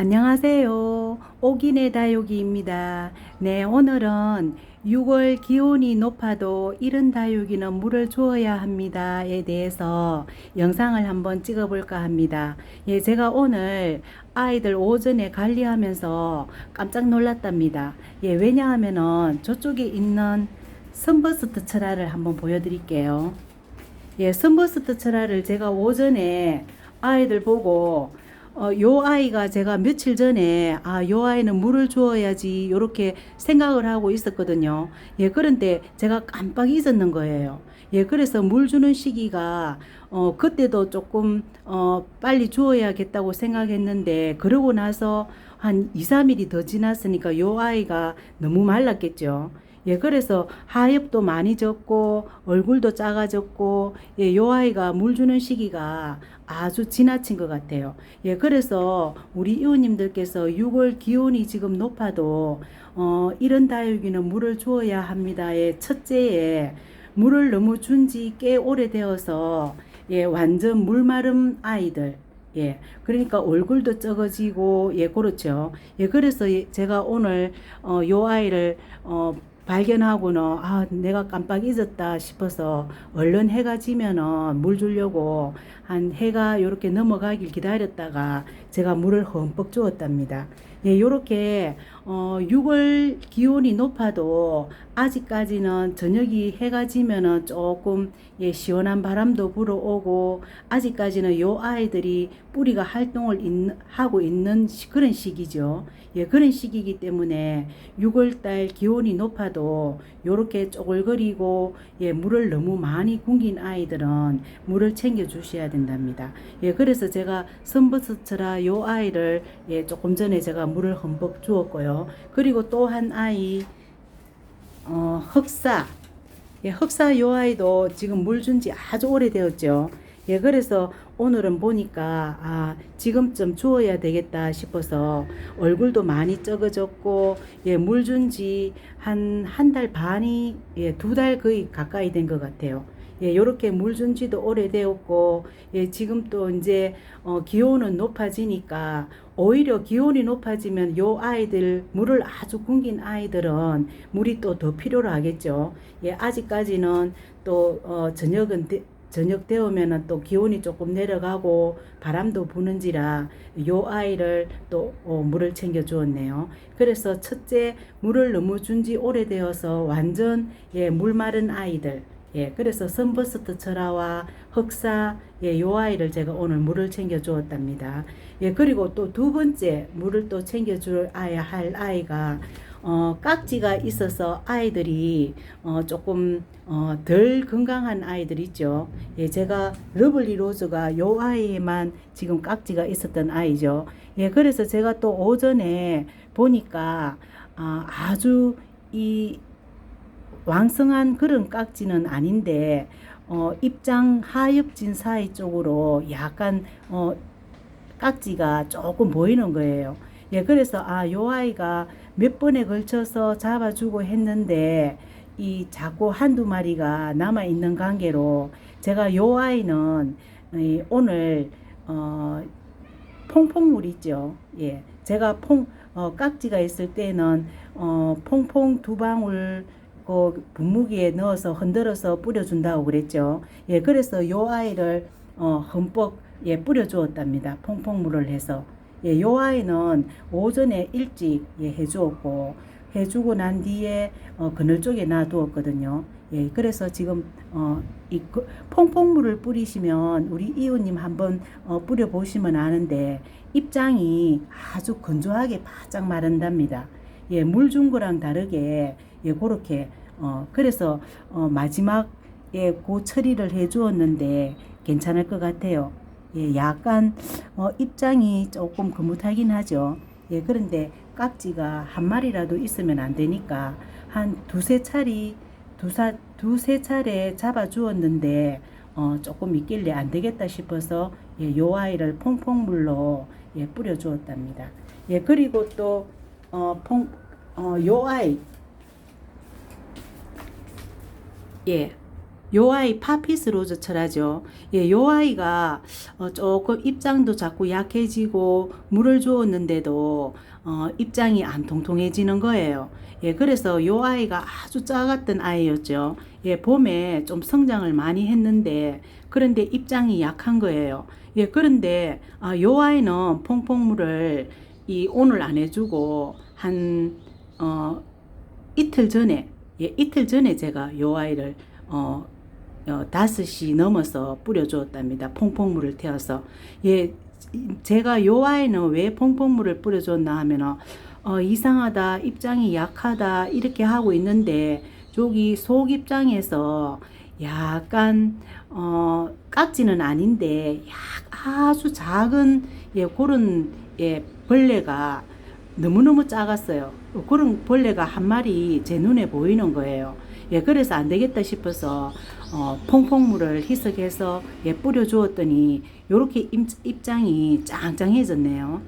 안녕하세요. 오기네 다육이입니다. 네, 오늘은 6월 기온이 높아도 이른 다육이는 물을 주어야 합니다에 대해서 영상을 한번 찍어 볼까 합니다. 예, 제가 오늘 아이들 오전에 관리하면서 깜짝 놀랐답니다. 예, 왜냐하면은 저쪽에 있는 선버스트 철화를 한번 보여 드릴게요. 예, 선버스트 철화를 제가 오전에 아이들 보고 어, 요 아이가 제가 며칠 전에 아, 요 아이는 물을 주어야지 요렇게 생각을 하고 있었거든요. 예, 그런데 제가 깜빡 잊었는 거예요. 예, 그래서 물 주는 시기가 어, 그때도 조금 어, 빨리 주어야겠다고 생각했는데 그러고 나서 한 2, 3일이 더 지났으니까 요 아이가 너무 말랐겠죠. 예, 그래서 하엽도 많이 졌고 얼굴도 작아졌고 예, 요 아이가 물 주는 시기가 아주 지나친 것 같아요. 예, 그래서 우리 이웃님들께서 6월 기온이 지금 높아도 어, 이런 다육이는 물을 주어야 합니다의 첫째에 물을 너무 준 지 꽤 오래되어서 예, 완전 물마름 아이들 예, 그러니까 얼굴도 적어지고, 예, 그렇죠. 예, 그래서 예, 제가 오늘, 어, 요 아이를, 어, 발견하고는, 아, 내가 깜빡 잊었다 싶어서, 얼른 해가 지면은 물 주려고 한 해가 요렇게 넘어가길 기다렸다가 제가 물을 흠뻑 주었답니다. 예, 요렇게, 어, 6월 기온이 높아도 아직까지는 저녁이 해가 지면은 조금, 예, 시원한 바람도 불어오고, 아직까지는 요 아이들이 뿌리가 활동을 있, 하고 있는 시, 그런 시기죠. 예, 그런 시기이기 때문에 6월 달 기온이 높아도 요렇게 쪼글거리고, 예, 물을 너무 많이 굶긴 아이들은 물을 챙겨 주셔야 된답니다. 예, 그래서 제가 선버스처라 요 아이를, 예, 조금 전에 제가 물을 흠뻑 주었고요. 그리고 또 한 아이, 어, 흑사. 예, 흑사 요 아이도 지금 물 준 지 아주 오래되었죠. 예, 그래서 오늘은 보니까, 아, 지금쯤 주어야 되겠다 싶어서 얼굴도 많이 적어졌고, 예, 물 준 지 한, 한 달 반이, 예, 두 달 거의 가까이 된 것 같아요. 예, 요렇게 물 준 지도 오래되었고, 예, 지금 또 이제, 어, 기온은 높아지니까, 오히려 기온이 높아지면 요 아이들, 물을 아주 굶긴 아이들은 물이 또 더 필요로 하겠죠. 예, 아직까지는 또, 어, 저녁은, 되, 저녁 되오면은 또 기온이 조금 내려가고 바람도 부는지라 요 아이를 또 어, 물을 챙겨 주었네요. 그래서 첫째 물을 너무 준 지 오래되어서 완전 예, 물 마른 아이들 예, 그래서 선버스트 철화와 흑사, 예, 요 아이를 제가 오늘 물을 챙겨 주었답니다. 예, 그리고 또 두 번째 물을 또 챙겨 줄 아야 할 아이가 어, 깍지가 있어서 아이들이 어, 조금 어, 덜 건강한 아이들 있죠. 예, 제가 러블리 로즈가 요 아이에만 지금 깍지가 있었던 아이죠. 예, 그래서 제가 또 오전에 보니까 아, 아주 이 왕성한 그런 깍지는 아닌데 어, 입장 하엽진 사이 쪽으로 약간 어, 깍지가 조금 보이는 거예요. 예, 그래서 아, 요 아이가 몇 번에 걸쳐서 잡아주고 했는데 이 자꾸 한두 마리가 남아 있는 관계로 제가 요 아이는 이 오늘 어 퐁퐁물 있죠. 예. 제가 퐁 어, 깍지가 있을 때는 어 퐁퐁 두 방울 그 분무기에 넣어서 흔들어서 뿌려준다고 그랬죠. 예, 그래서 요 아이를 어, 흠뻑 예, 뿌려주었답니다. 퐁퐁물을 해서. 예, 요 아이는 오전에 일찍 예, 해주었고, 해주고 난 뒤에 어, 그늘 쪽에 놔두었거든요. 예, 그래서 지금 어, 이 그, 퐁퐁물을 뿌리시면 우리 이웃님 한번 어, 뿌려 보시면 아는데 입장이 아주 건조하게 바짝 마른답니다. 예, 물 준 거랑 다르게 예, 그렇게 어, 그래서 어, 마지막에 그 처리를 해 주었는데 괜찮을 것 같아요. 예, 약간 어, 입장이 조금 거뭇하긴 하죠. 예, 그런데 깍지가 한 마리라도 있으면 안 되니까 한 두세 차례 두사 두세 차례 잡아 주었는데 어, 조금 있길래 안 되겠다 싶어서 예, 요 아이를 퐁퐁물로 예, 뿌려 주었답니다. 예, 그리고 또 어, 퐁, 어, 요 아이 예, 요 아이 파피스 로즈 철하죠. 예, 요 아이가 어, 조금 입장도 자꾸 약해지고 물을 주었는데도 어, 입장이 안 통통해지는 거예요. 예, 그래서 요 아이가 아주 작았던 아이였죠. 예, 봄에 좀 성장을 많이 했는데 그런데 입장이 약한 거예요. 예, 그런데 아, 요 아이는 퐁퐁물을 이 오늘 안 해주고 한 어, 이틀 전에 예, 이틀 전에 제가 요 아이를 어, 어, 다섯이 넘어서 뿌려주었답니다. 퐁퐁물을 태워서. 예, 제가 요 아이는 왜 퐁퐁물을 뿌려줬나 하면은, 어, 이상하다, 입장이 약하다, 이렇게 하고 있는데, 저기 속 입장에서 약간, 어, 깍지는 아닌데, 약 아주 작은, 예, 그런, 예, 벌레가 너무너무 작았어요. 그런 벌레가 한 마리 제 눈에 보이는 거예요. 예, 그래서 안 되겠다 싶어서 어, 퐁퐁물을 희석해서 예, 뿌려 주었더니 요렇게 입, 입장이 짱짱해졌네요.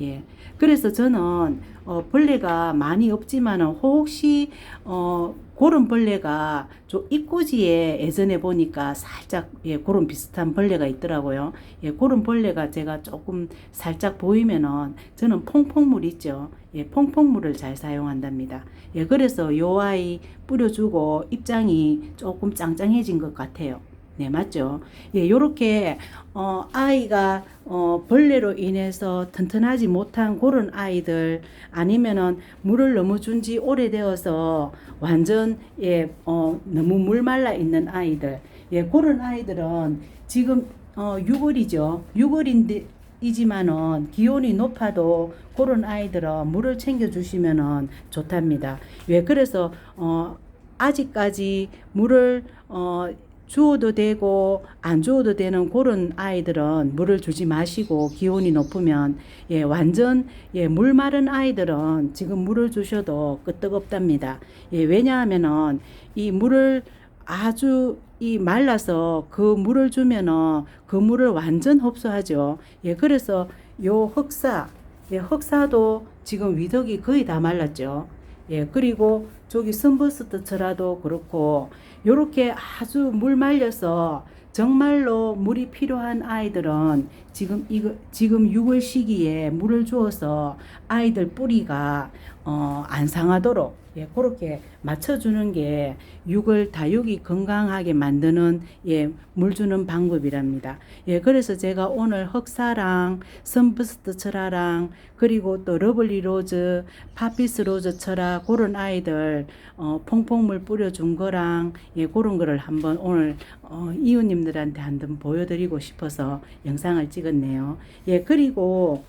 예. 그래서 저는 어, 벌레가 많이 없지만은 혹시 어, 그런 벌레가 저 입구지에 예전에 보니까 살짝 예, 그런 비슷한 벌레가 있더라고요. 예, 그런 벌레가 제가 조금 살짝 보이면은 저는 퐁퐁물 있죠. 예, 퐁퐁물을 잘 사용한답니다. 예, 그래서 요 아이 뿌려주고 입장이 조금 짱짱해진 것 같아요. 네, 맞죠? 예, 요렇게, 어, 아이가, 어, 벌레로 인해서 튼튼하지 못한 그런 아이들, 아니면은 물을 너무 준 지 오래되어서 완전, 예, 어, 너무 물 말라 있는 아이들, 예, 그런 아이들은 지금, 어, 6월이죠. 6월인데, 이지만은 기온이 높아도 그런 아이들은 물을 챙겨 주시면은 좋답니다. 왜 그래서 어 아직까지 물을 어 주어도 되고 안 주어도 되는 그런 아이들은 물을 주지 마시고 기온이 높으면 예 완전 예물 마른 아이들은 지금 물을 주셔도 끄떡없답니다. 예 왜냐하면은 이 물을 아주 이 말라서 그 물을 주면은 그 물을 완전 흡수하죠. 예 그래서 요 흑사 예 흑사도 지금 위덕이 거의 다 말랐죠. 예 그리고 저기 선버스트처라도 그렇고 요렇게 아주 물 말려서 정말로 물이 필요한 아이들은 지금 이거 지금 6월 시기에 물을 주어서 아이들 뿌리가 어, 안 상하도록 예, 그렇게 맞춰주는 게 6월 다육이 건강하게 만드는 예, 물 주는 방법이랍니다. 예, 그래서 제가 오늘 흑사랑 선부스트 철화랑 그리고 또 러블리 로즈, 파피스 로즈 철화 그런 아이들 어, 퐁퐁물 뿌려준 거랑 예, 그런 거를 한번 오늘 어, 이웃님들한테 한번 보여드리고 싶어서 영상을 찍었네요. 예, 그리고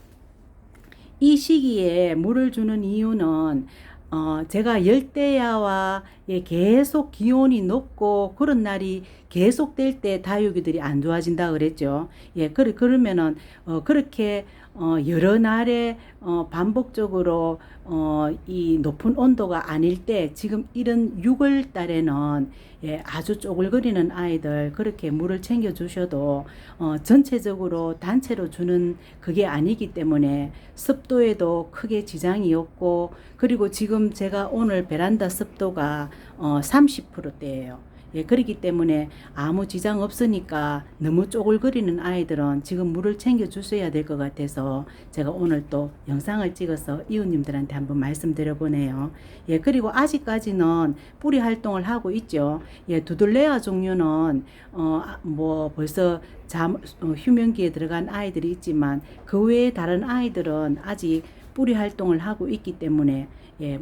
이 시기에 물을 주는 이유는 어, 제가 열대야와 예, 계속 기온이 높고 그런 날이 계속될 때 다육이들이 안 좋아진다 그랬죠. 예, 그러, 그러면은 어, 그렇게 어, 여러 날에 어, 반복적으로 어, 이 높은 온도가 아닐 때 지금 이런 6월 달에는 예, 아주 쪼글거리는 아이들 그렇게 물을 챙겨 주셔도 어, 전체적으로 단체로 주는 그게 아니기 때문에 습도에도 크게 지장이 없고 그리고 지금 제가 오늘 베란다 습도가 어, 30%대예요. 예, 그렇기 때문에 아무 지장 없으니까 너무 쪼글거리는 아이들은 지금 물을 챙겨 주셔야 될 것 같아서 제가 오늘 또 영상을 찍어서 이웃님들한테 한번 말씀드려 보네요. 예, 그리고 아직까지는 뿌리 활동을 하고 있죠. 예, 두들레아 종류는 어, 아, 뭐 벌써 잠, 어, 휴면기에 들어간 아이들이 있지만 그 외에 다른 아이들은 아직 뿌리 활동을 하고 있기 때문에 예,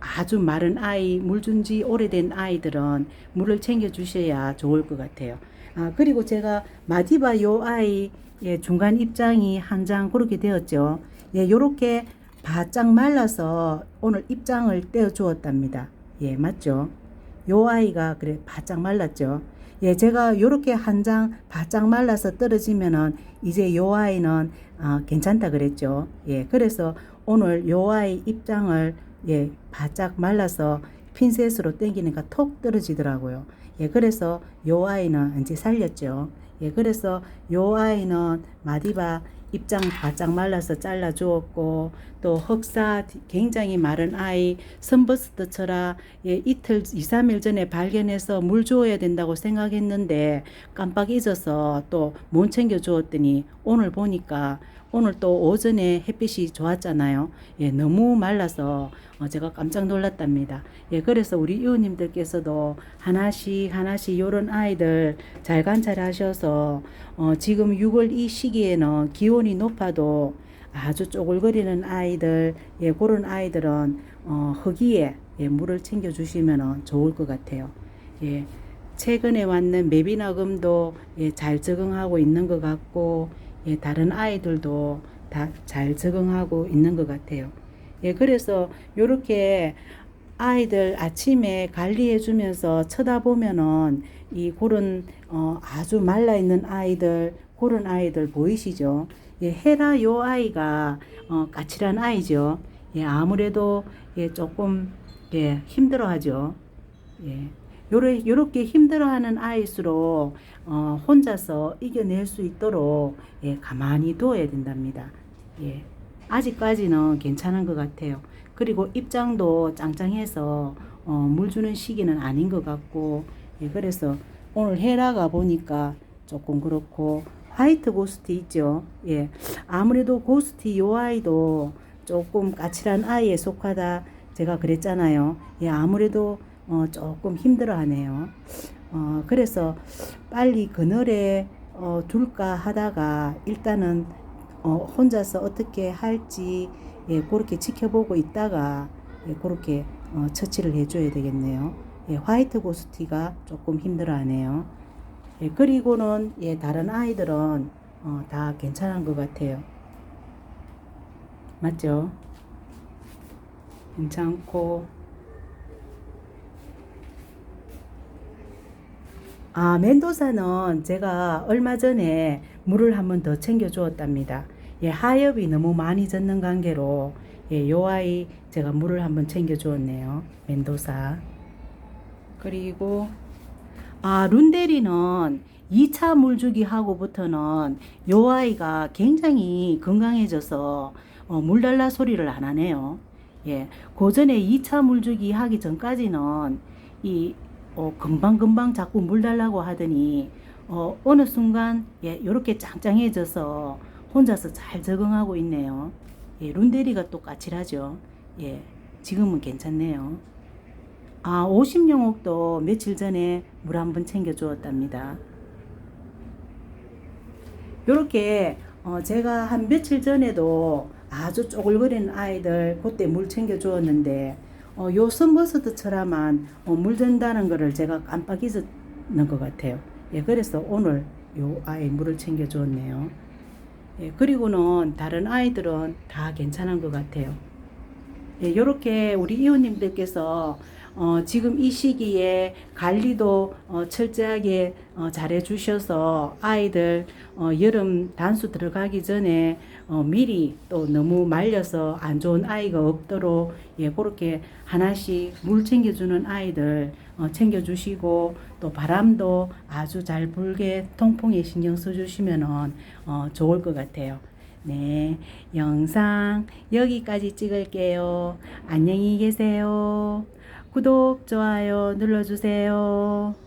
아주 마른 아이, 물 준 지 오래된 아이들은 물을 챙겨 주셔야 좋을 것 같아요. 아, 그리고 제가 마디바 요 아이 예, 중간 입장이 한 장 그렇게 되었죠. 예, 요렇게 바짝 말라서 오늘 입장을 떼어 주었답니다. 예, 맞죠? 요 아이가 그래 바짝 말랐죠. 예, 제가 요렇게 한 장 바짝 말라서 떨어지면은 이제 요 아이는 아, 괜찮다 그랬죠. 예, 그래서 오늘 요 아이 입장을 예, 바짝 말라서 핀셋으로 당기니까 톡 떨어지더라고요. 예, 그래서 요 아이는 이제 살렸죠. 예, 그래서 요 아이는 마디바 입장 바짝 말라서 잘라 주었고 또 흑사 굉장히 마른 아이 선버스트처럼 예, 이틀 2, 3일 전에 발견해서 물 주어야 된다고 생각했는데 깜빡 잊어서 또 못 챙겨 주었더니 오늘 보니까 오늘 또 오전에 햇빛이 좋았잖아요. 예, 너무 말라서 어, 제가 깜짝 놀랐답니다. 예, 그래서 우리 이웃님들께서도 하나씩 하나씩 요런 아이들 잘 관찰하셔서 어, 지금 6월 이 시기에는 기온이 높아도 아주 쪼글거리는 아이들, 예, 그런 아이들은 어, 허기에 예, 물을 챙겨 주시면 좋을 것 같아요. 예, 최근에 왔는 매비나금도 예, 잘 적응하고 있는 것 같고, 예, 다른 아이들도 다 잘 적응하고 있는 것 같아요. 예, 그래서 요렇게 아이들 아침에 관리해 주면서 쳐다보면은 이 그런 어 아주 말라 있는 아이들 그런 아이들 보이시죠? 예, 헤라 요 아이가 어 까칠한 아이죠. 예, 아무래도 예 조금 예 힘들어하죠. 예. 요래, 요렇게 힘들어하는 아이일수록 어, 혼자서 이겨낼 수 있도록 예, 가만히 두어야 된답니다. 예. 아직까지는 괜찮은 것 같아요. 그리고 입장도 짱짱해서 어, 물 주는 시기는 아닌 것 같고 예, 그래서 오늘 헤라가 보니까 조금 그렇고 화이트 고스트 있죠. 예. 아무래도 고스트 요 아이도 조금 까칠한 아이에 속하다 제가 그랬잖아요. 예, 아무래도 어, 조금 힘들어 하네요. 어, 그래서 빨리 그늘에 어, 둘까 하다가 일단은 어, 혼자서 어떻게 할지 예, 그렇게 지켜보고 있다가 예, 그렇게 어, 처치를 해줘야 되겠네요. 예, 화이트 고스티가 조금 힘들어 하네요. 예, 그리고는 예, 다른 아이들은 어, 다 괜찮은 것 같아요. 맞죠? 괜찮고 아, 멘도사는 제가 얼마 전에 물을 한 번 더 챙겨 주었답니다. 예, 하엽이 너무 많이 젖는 관계로 예, 요 아이 제가 물을 한 번 챙겨 주었네요. 멘도사. 그리고 아, 룬데리는 2차 물주기 하고부터는 요 아이가 굉장히 건강해져서 어, 물 달라 소리를 안 하네요. 예, 그 전에 2차 물주기 하기 전까지는 이 어, 금방금방 자꾸 물 달라고 하더니 어, 어느 순간 예, 요렇게 짱짱해져서 혼자서 잘 적응하고 있네요. 예, 룬데리가 또 까칠하죠. 예, 지금은 괜찮네요. 아, 50영옥도 며칠 전에 물 한 번 챙겨 주었답니다. 요렇게 어, 제가 한 며칠 전에도 아주 쪼글거리는 아이들 그때 물 챙겨 주었는데 어, 요 선버스트처럼만 어, 물 준다는 거를 제가 깜빡 잊었는 것 같아요. 예, 그래서 오늘 요 아이 물을 챙겨 주었네요. 예, 그리고는 다른 아이들은 다 괜찮은 것 같아요. 예, 요렇게 우리 이웃님들께서 어, 지금 이 시기에 관리도 어, 철저하게 어, 잘해 주셔서 아이들 어, 여름 단수 들어가기 전에 어, 미리 또 너무 말려서 안 좋은 아이가 없도록 예, 그렇게 하나씩 물 챙겨주는 아이들 어, 챙겨주시고 또 바람도 아주 잘 불게 통풍에 신경 써주시면은 어, 좋을 것 같아요. 네, 영상 여기까지 찍을게요. 안녕히 계세요. 구독, 좋아요 눌러주세요.